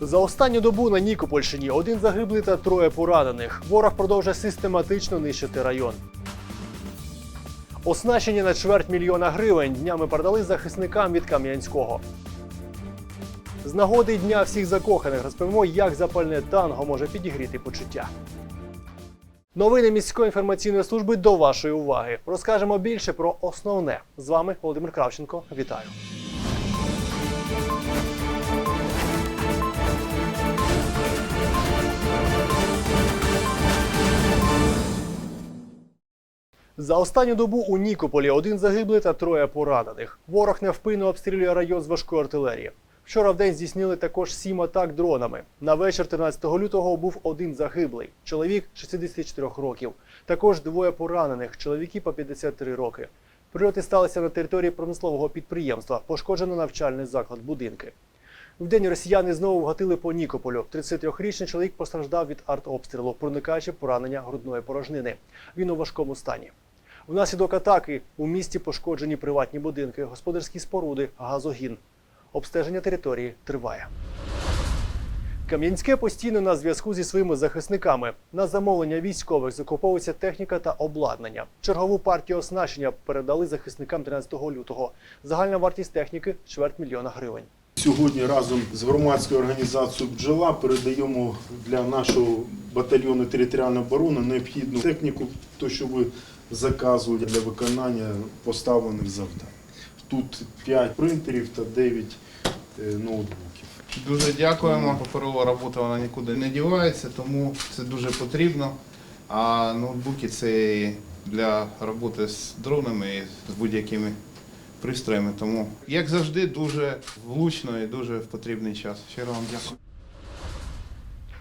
За останню добу на Нікопольщині один загиблий та троє поранених. Ворог продовжує систематично нищити район. Оснащення на чверть мільйона гривень днями передали захисникам від Кам'янського. З нагоди дня всіх закоханих розповімо, як запальне танго може підігріти почуття. Новини міської інформаційної служби до вашої уваги. Розкажемо більше про основне. З вами Володимир Кравченко. Вітаю. За останню добу у Нікополі один загиблий та троє поранених. Ворог невпинно обстрілює район з важкої артилерії. Вчора в день здійснили також сім атак дронами. На вечір 13 лютого був один загиблий чоловік 64 років. Також двоє поранених чоловіки по 53 роки. Прильоти сталися на території промислового підприємства. Пошкоджено навчальний заклад будинки. Вдень росіяни знову вгатили по Нікополю. 33-річний чоловік постраждав від артобстрілу, проникаючи поранення грудної порожнини. Він у важкому стані. Внаслідок атаки у місті пошкоджені приватні будинки, господарські споруди, газогін. Обстеження території триває. Кам'янське постійно на зв'язку зі своїми захисниками. На замовлення військових закуповується техніка та обладнання. Чергову партію оснащення передали захисникам 13 лютого. Загальна вартість техніки чверть мільйона гривень. Сьогодні разом з громадською організацією бджола передаємо для нашого батальйону територіальної оборони необхідну техніку, то що ви заказували для виконання поставлених завдань. Тут 5 принтерів та 9 е, ноутбуків. Дуже дякуємо. Паперова робота вона нікуди не дівається, тому це дуже потрібно. А ноутбуки це і для роботи з дронами і з будь-якими пристроями. Тому, як завжди, дуже влучно і дуже в потрібний час. Щиро вам дякую.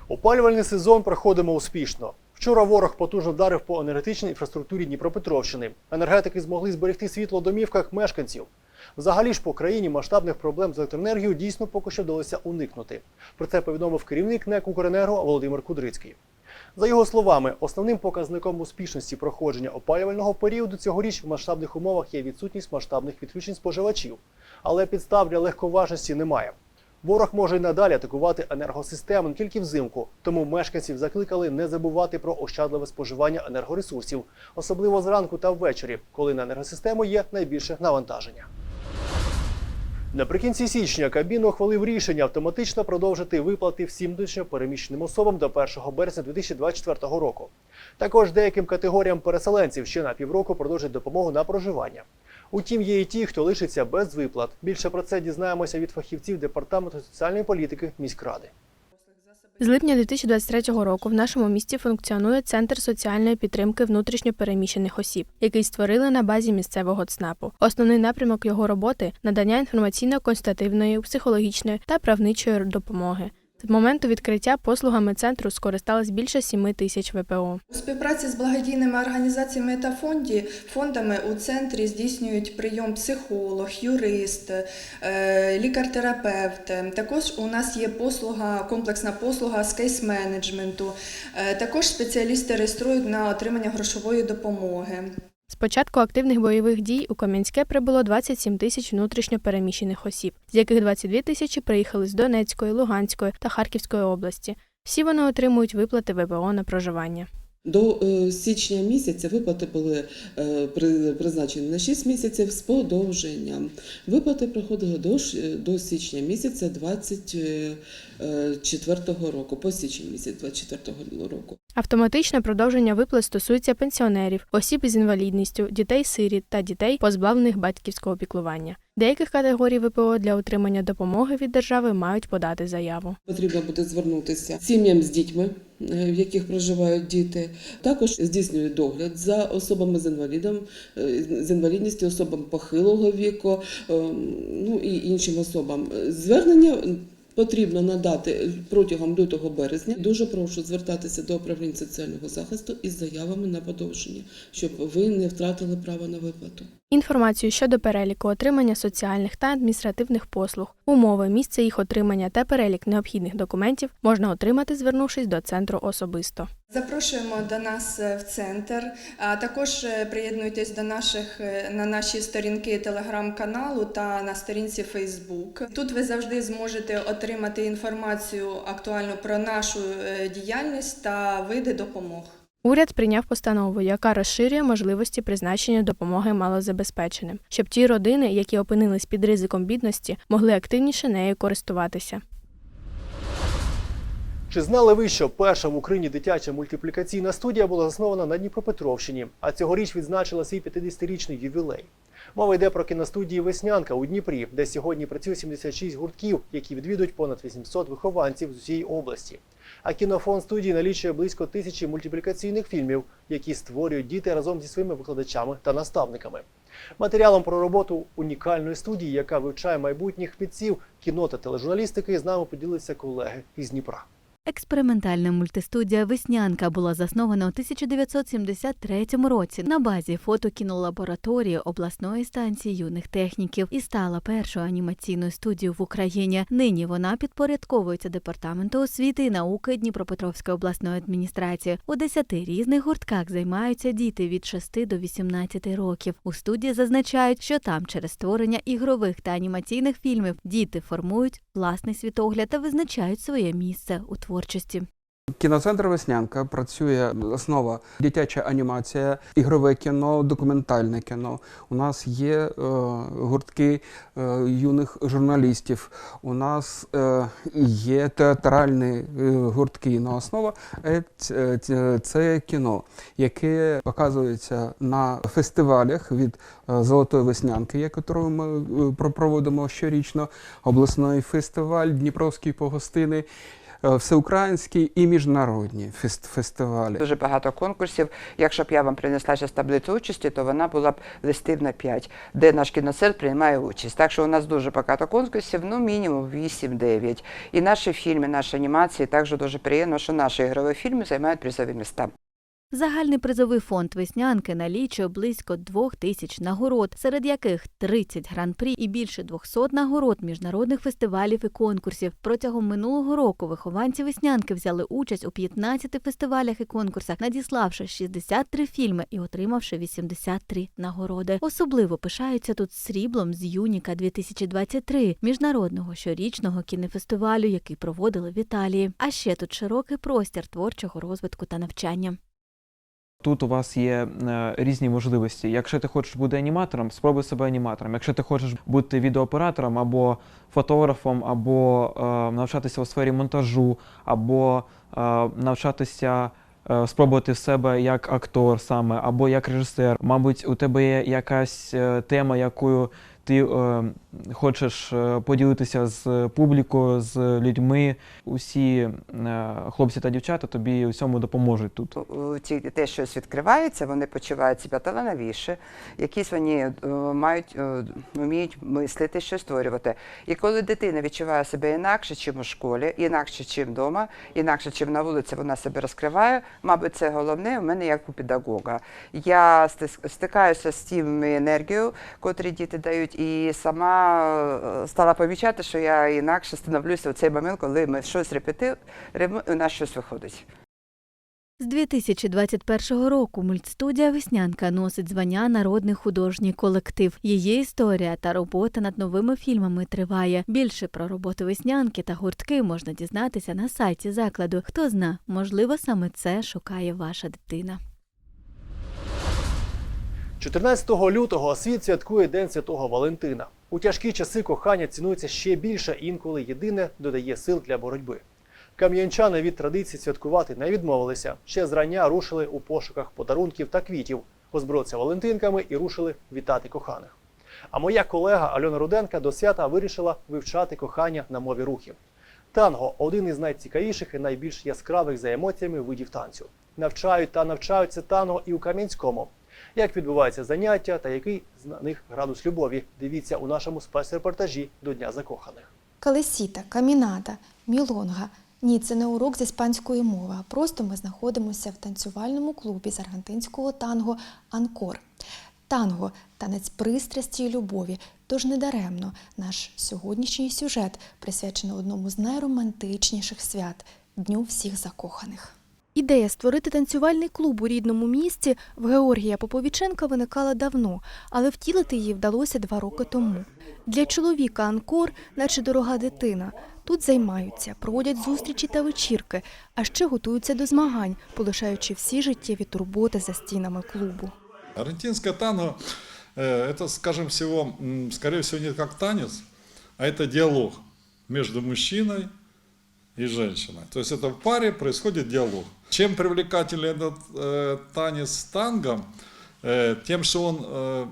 Опалювальний сезон проходимо успішно. Вчора ворог потужно вдарив по енергетичній інфраструктурі Дніпропетровщини. Енергетики змогли зберегти світло домівках мешканців. Взагалі ж по країні масштабних проблем з електроенергією дійсно поки що вдалося уникнути. Про це повідомив керівник НЕК «Укренерго» Володимир Кудрицький. За його словами, основним показником успішності проходження опалювального періоду цьогоріч в масштабних умовах є відсутність масштабних відключень споживачів, але підстав для легковажності немає. Ворог може й надалі атакувати енергосистему не тільки взимку, тому мешканців закликали не забувати про ощадливе споживання енергоресурсів, особливо зранку та ввечері, коли на енергосистему є найбільше навантаження. Наприкінці січня Кабмін ухвалив рішення автоматично продовжити виплати всім внутрішньо переміщеним особам до 1 березня 2024 року. Також деяким категоріям переселенців ще на півроку продовжать допомогу на проживання. Утім, є і ті, хто лишиться без виплат. Більше про це дізнаємося від фахівців департаменту соціальної політики міськради. З липня 2023 року в нашому місті функціонує центр соціальної підтримки внутрішньо переміщених осіб, який створили на базі місцевого ЦНАПу. Основний напрямок його роботи надання інформаційно-констативної, психологічної та правничої допомоги. З моменту відкриття послугами центру скористалось більше 7 тисяч ВПО. У співпраці з благодійними організаціями та фонді, фондами у центрі здійснюють прийом психолог, юрист, е, лікар-терапевт. Також у нас є послуга, комплексна послуга з кейс-менеджменту. Е, Також спеціалісти реєструють на отримання грошової допомоги. З початку активних бойових дій у Кам'янське прибуло 27 тисяч внутрішньо переміщених осіб, з яких 22 тисячі приїхали з Донецької, Луганської та Харківської області. Всі вони отримують виплати ВПО на проживання. До е, січня місяця виплати були е, при- призначені на 6 місяців з подовженням. Виплати проходили до, до січня місяця 24 року, по січень місяць 24 року. Автоматичне продовження виплат стосується пенсіонерів, осіб із інвалідністю, дітей-сиріт та дітей, позбавлених батьківського піклування. Деяких категорій ВПО для отримання допомоги від держави мають подати заяву. Потрібно буде звернутися сім'ям з дітьми, е, в яких проживають діти. Також здійснюють догляд за особами з інвалідом, е, з інвалідністю, особам похилого віку, е, ну і іншим особам. Звернення потрібно надати протягом лютого березня. Дуже прошу звертатися до управління соціального захисту із заявами на подовження, щоб ви не втратили право на виплату. Інформацію щодо переліку отримання соціальних та адміністративних послуг, умови, місце їх отримання та перелік необхідних документів можна отримати, звернувшись до центру особисто. Запрошуємо до нас е, в центр. А також е, приєднуйтесь до наших е, на наші сторінки телеграм-каналу та на сторінці Фейсбук. Тут ви завжди зможете отримати інформацію актуальну про нашу діяльність та види допомог. Уряд прийняв постанову, яка розширює можливості призначення допомоги малозабезпеченим, щоб ті родини, які опинились під ризиком бідності, могли активніше нею користуватися. Чи знали ви, що перша в Україні дитяча мультиплікаційна студія була заснована на Дніпропетровщині, а цьогоріч відзначила свій 50-річний ювілей? Мова йде про кіностудії Веснянка у Дніпрі, де сьогодні працює 76 гуртків, які відвідують понад 800 вихованців з усієї області. А кінофон студії налічує близько тисячі мультиплікаційних фільмів, які створюють діти разом зі своїми викладачами та наставниками. Матеріалом про роботу унікальної студії, яка вивчає майбутніх митців кіно та тележурналістики, з нами поділилися колеги із Дніпра. Експериментальна мультистудія Веснянка була заснована у 1973 році на базі фотокінолабораторії обласної станції юних техніків і стала першою анімаційною студією в Україні. Нині вона підпорядковується департаменту освіти і науки Дніпропетровської обласної адміністрації. У 10 різних гуртках займаються діти від 6 до 18 років. У студії зазначають, що там через створення ігрових та анімаційних фільмів діти формують власний світогляд та визначають своє місце у творчості. Кіноцентр Веснянка працює основа дитяча анімація, ігрове кіно, документальне кіно. У нас є е, гуртки е, юних журналістів. У нас е, є театральні е, гуртки. Но основа е, ц- це кіно, яке показується на фестивалях від е, Золотої Веснянки, яку ми е, про- проводимо щорічно, обласний фестиваль, Дніпровські погостини. Е, Всеукраїнські і міжнародні фест- фестивалі. Дуже багато конкурсів. Якщо б я вам принесла зараз таблицю участі, то вона була б листів на 5, де наш кіноцентр приймає участь. Так що у нас дуже багато конкурсів, ну мінімум 8-9. І наші фільми, наші анімації також дуже приємно, що наші ігрові фільми займають призові міста. Загальний призовий фонд веснянки налічує близько двох тисяч нагород, серед яких 30 гран-прі і більше 200 нагород міжнародних фестивалів і конкурсів. Протягом минулого року вихованці веснянки взяли участь у 15 фестивалях і конкурсах, надіславши 63 фільми і отримавши 83 нагороди. Особливо пишаються тут сріблом з Юніка 2023 міжнародного щорічного кінофестивалю, який проводили в Італії. А ще тут широкий простір творчого розвитку та навчання. Тут у вас є е, різні можливості. Якщо ти хочеш бути аніматором, спробуй себе аніматором. Якщо ти хочеш бути відеооператором або фотографом, або е, навчатися у сфері монтажу, або е, навчатися е, спробувати себе як актор саме, або як режисер. Мабуть, у тебе є якась е, тема, якою ти е, хочеш е, поділитися з публікою, з людьми. Усі е, хлопці та дівчата тобі у цьому допоможуть тут. Ті дітей щось відкривається, вони почувають себе талановіше, якісь вони е, мають, е, вміють мислити, щось створювати. І коли дитина відчуває себе інакше, чим у школі, інакше, чим вдома, інакше, чим на вулиці, вона себе розкриває. Мабуть, це головне у мене як у педагога. Я стикаюся з тими енергією, котрі діти дають, і сама е, стала помічати, що я інакше становлюся в цей момент, коли ми щось репетируємо, і у нас щось виходить. З 2021 року мультстудія Веснянка носить звання Народний художній колектив. Її історія та робота над новими фільмами триває. Більше про роботу веснянки та гуртки можна дізнатися на сайті закладу. Хто зна, можливо, саме це шукає ваша дитина. 14 лютого світ святкує День Святого Валентина. У тяжкі часи кохання цінується ще більше, інколи єдине додає сил для боротьби. Кам'янчани від традиції святкувати не відмовилися. Ще зрання рушили у пошуках подарунків та квітів, озброїлися Валентинками і рушили вітати коханих. А моя колега Альона Руденка до свята вирішила вивчати кохання на мові рухів. Танго один із найцікавіших і найбільш яскравих за емоціями видів танцю. Навчають та навчаються танго і у Кам'янському. Як відбуваються заняття та який з них градус любові? Дивіться у нашому спецрепортажі до Дня закоханих. Калесіта, камінада, мілонга. Ні, це не урок з іспанської мови, а просто ми знаходимося в танцювальному клубі з аргентинського танго Анкор. Танго танець пристрасті і любові. Тож недаремно наш сьогоднішній сюжет присвячено одному з найромантичніших свят Дню всіх закоханих. Ідея створити танцювальний клуб у рідному місті в Георгія Поповіченка виникала давно, але втілити її вдалося два роки тому. Для чоловіка Анкор, наче дорога дитина. Тут займаються, проводять зустрічі та вечірки, а ще готуються до змагань, полишаючи всі життєві турботи за стінами клубу. Аргентинское танго, э, это, скажем всего, м, скорее всего, не как танец, а это диалог между мужчиной и женщиной. То есть это в паре происходит диалог. Чем привлекательный этот э, танец танго, э, тем, что он э,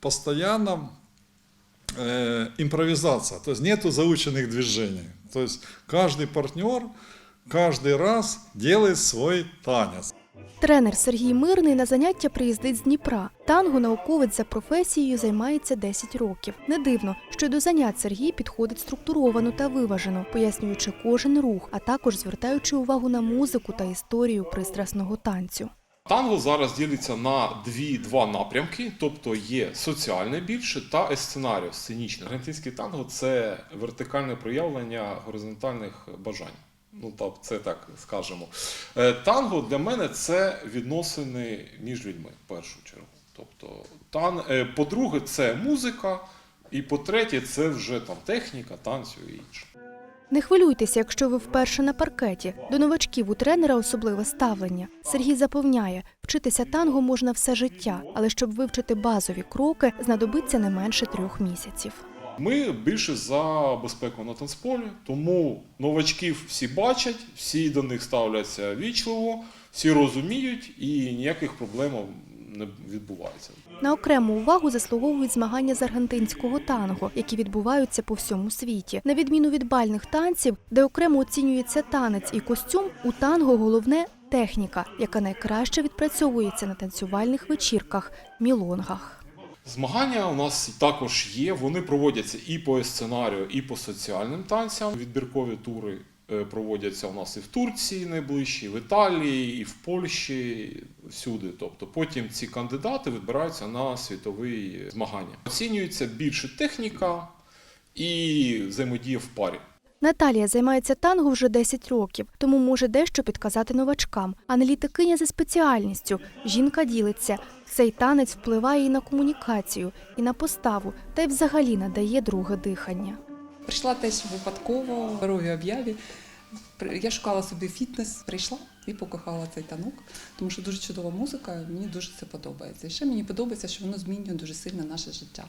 постоянно э, импровизация, то есть нету заученных движений. То есть каждый партнер каждый раз делает свой танец. Тренер Сергій Мирний на заняття приїздить з Дніпра. Танго науковець за професією займається 10 років. Не дивно, що до занять Сергій підходить структуровано та виважено, пояснюючи кожен рух, а також звертаючи увагу на музику та історію пристрасного танцю. Танго зараз ділиться на дві два напрямки, тобто є соціальне більше та есценаріо сценічне. Аргентинський танго це вертикальне проявлення горизонтальних бажань. Ну так, це так скажемо. Е, Танго для мене це відносини між людьми в першу чергу. Тобто, тан... е, по-друге, це музика, і по-третє, це вже там техніка, танцю і інше. Не хвилюйтеся, якщо ви вперше на паркеті. До новачків у тренера особливе ставлення. Сергій запевняє, вчитися танго можна все життя, але щоб вивчити базові кроки, знадобиться не менше трьох місяців. Ми більше за безпеку на танцполі, тому новачків всі бачать, всі до них ставляться вічливо, всі розуміють і ніяких проблем не відбувається. На окрему увагу заслуговують змагання з аргентинського танго, які відбуваються по всьому світі. На відміну від бальних танців, де окремо оцінюється танець і костюм, у танго головне техніка, яка найкраще відпрацьовується на танцювальних вечірках мілонгах. Змагання у нас також є. Вони проводяться і по сценарію, і по соціальним танцям. Відбіркові тури е, проводяться у нас і в Турції найближчі, і в Італії, і в Польщі, всюди. Тобто потім ці кандидати відбираються на світові змагання. Оцінюється більше техніка і взаємодія в парі. Наталія займається танго вже 10 років, тому може дещо підказати новачкам. Аналітикиня за спеціальністю. Жінка ділиться. Цей танець впливає і на комунікацію, і на поставу, та й взагалі надає друге дихання. Прийшла теж випадково в дорогі об'яві. Я шукала собі фітнес, прийшла і покохала цей танок, тому що дуже чудова музика, мені дуже це подобається. І ще мені подобається, що воно змінює дуже сильно наше життя.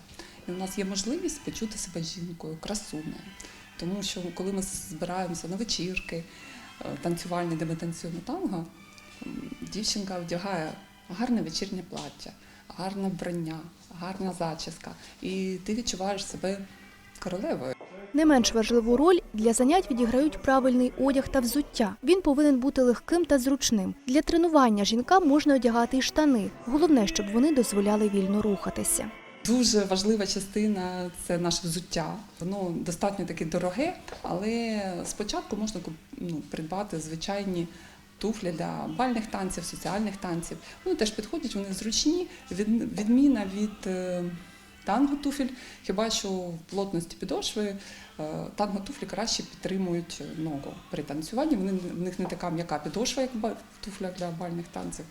І у нас є можливість почути себе жінкою, красунею. Тому що коли ми збираємося на вечірки е, танцювальні, де ми танцюємо танго, дівчинка вдягає гарне вечірнє плаття, гарне вбрання, гарна зачіска. І ти відчуваєш себе королевою. Не менш важливу роль для занять відіграють правильний одяг та взуття. Він повинен бути легким та зручним. Для тренування жінкам можна одягати і штани. Головне, щоб вони дозволяли вільно рухатися. Дуже важлива частина це наше взуття. Воно достатньо таке дороге, але спочатку можна ну, придбати звичайні туфлі для бальних танців, соціальних танців. Вони теж підходять, вони зручні. Відміна від е, танго туфель, хіба що в плотності підошви е, танго туфлі краще підтримують ногу при танцюванні. Вони в них не така м'яка підошва, як в туфлях для бальних танців,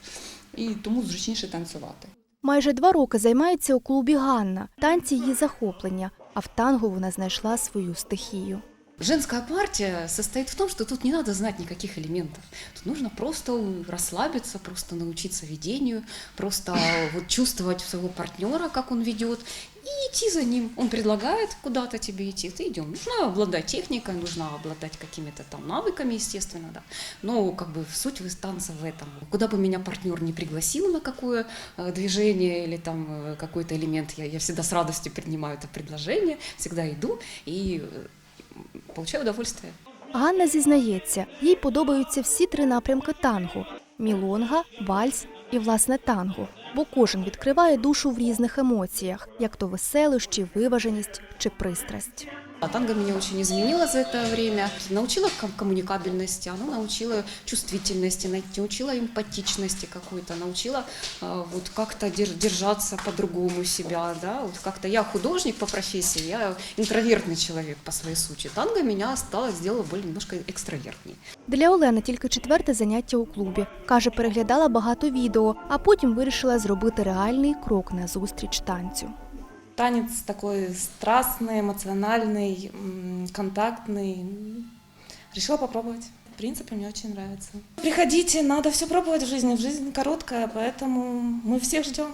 і тому зручніше танцювати. Майже два роки займається у клубі Ганна. Танці її захоплення, а в танго вона знайшла свою стихію. Женская партия состоит в том, что тут не надо знать никаких элементов. Тут нужно просто расслабиться, просто научиться ведению, просто вот чувствовать своего партнера, как он ведет, и идти за ним. Он предлагает куда-то тебе идти, ты идем. Нужно обладать техникой, нужно обладать какими-то там навыками, естественно, да. Но как бы суть танца в этом. Куда бы меня партнер не пригласил на какое э, движение или там э, какой-то элемент, я, я всегда с радостью принимаю это предложение, всегда иду и э, получаю удовольствие. Ганна зізнається, їй подобаються всі три напрямки танго: мілонга, вальс і власне танго. Бо кожен відкриває душу в різних емоціях, як то веселощі, виваженість чи пристрасть. А танго меня очень изменило за это время. Научила ком- коммуникабельности, оно научила чувствительности, на- научила эмпатичности какой-то, научила а, вот как-то дер- держаться по-другому себя, да, вот как-то я художник по профессии, я интровертный человек по своей сути. Танго меня стало, сделало более немножко экстравертней. Для Олени тільки четверте заняття у клубі. Каже, переглядала багато відео, а потім вирішила зробити реальний крок назустріч танцю. Танец такой страстный, эмоциональный, контактный. Решила попробовать. В принципе, мне очень нравится. Приходите, надо все пробовать в жизни. Жизнь короткая, поэтому мы всех ждем.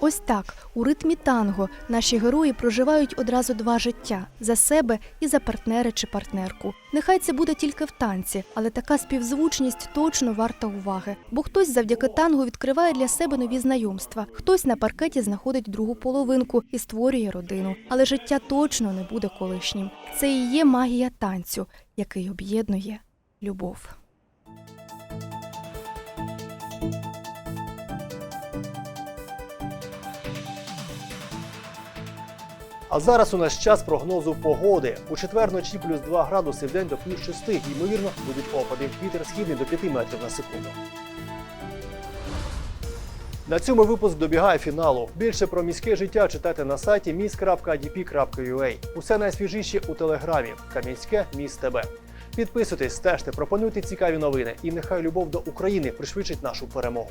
Ось так, у ритмі танго наші герої проживають одразу два життя за себе і за партнера чи партнерку. Нехай це буде тільки в танці, але така співзвучність точно варта уваги. Бо хтось завдяки танго відкриває для себе нові знайомства, хтось на паркеті знаходить другу половинку і створює родину. Але життя точно не буде колишнім. Це і є магія танцю, який об'єднує любов. А зараз у нас час прогнозу погоди. У четвер вночі плюс 2 градуси, в день до плюс 6. Ймовірно, будуть опади. Вітер східний до 5 метрів на секунду. На цьому випуск добігає фіналу. Більше про міське життя читайте на сайті miss.adp.ua. Усе найсвіжіше у телеграмі. Кам'янське міст ТБ. Підписуйтесь, стежте, пропонуйте цікаві новини, і нехай любов до України пришвидшить нашу перемогу.